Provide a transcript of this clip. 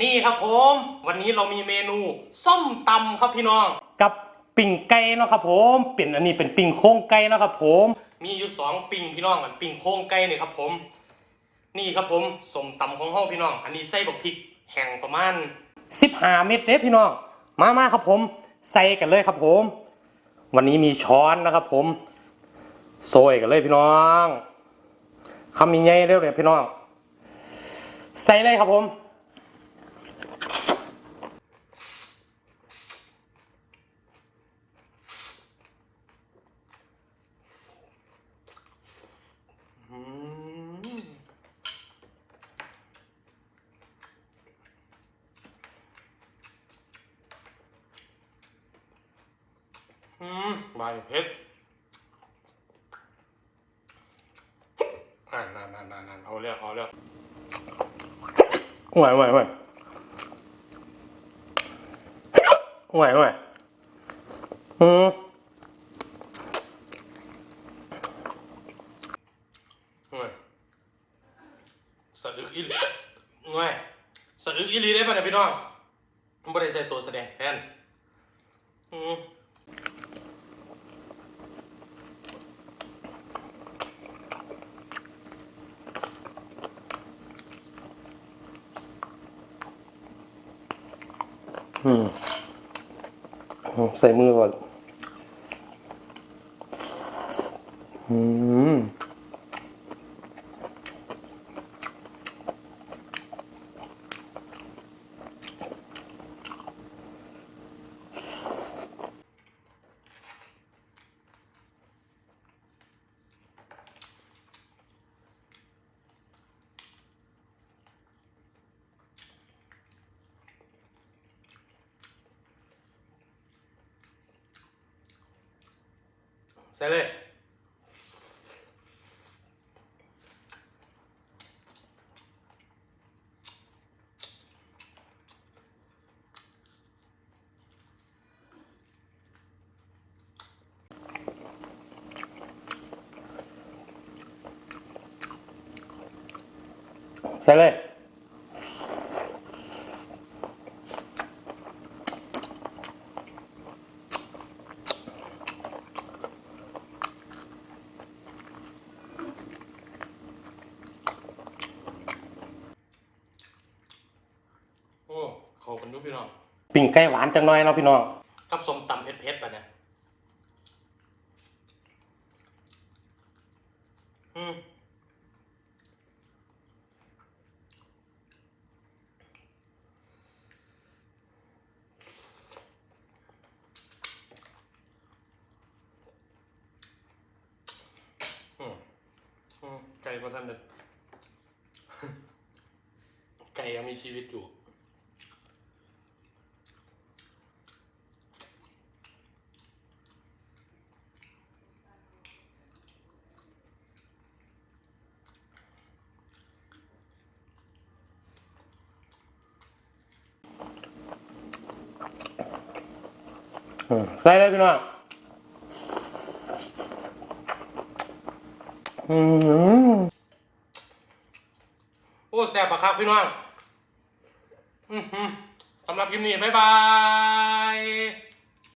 นี่ครับผม วันนี้เรามีเมนูส้มตำครับพี่น้อง กับปิ่งไก่เนาะครับผมเป็นอันนี้เป็นปิ่งโครงไก่เนาะครับผม มีอยู่สองปิ่งพี่น้องอันปิ่งโค้งไก่นี่ครับผม นี่ครับผมส้มตำของห้องพี่น้อง อันนี้ใส่บักพริกแห้งประมาณ15เม็ดเด้พี่น้อง มามาครับผม ใส่กันเลยครับผม วันนี้มีช้อนนะครับผมโซยกันเลยพี่น้องคำมีใหญ่เร็วเลยพี่น้อง ใส่เลยครับผม อืมใบเพชรอ่านั่นนั่นนั่นนั่นเอาเรื่องเอาเรื่องห่วยห่วยห่วยห่วยห่วอืมสะอึกอีหลีเฮ้ยสะอึกอีหลีได้ป่ะเนี่ยพี่น้องมันไม่ได้ใส่ตัวแสดงแทนอืม ใส่มือก่อน อืม ใส่เลย ใส่เลย โอ้ขอบคุณทุกพี่น้องปิ่งไก่หวานจังหน่อยเนาะพี่น้องกับส้มตำเผ็ดๆป่ะเนี่ยอืมอืมอืมไก่มาท่านเด็ดไก่ยังมีชีวิตอยู่ ใส่เลยพี่น้องอืมโอ้แซ่บปะครับพี่น้องสำหรับคลิปนี้ บ๊ายบาย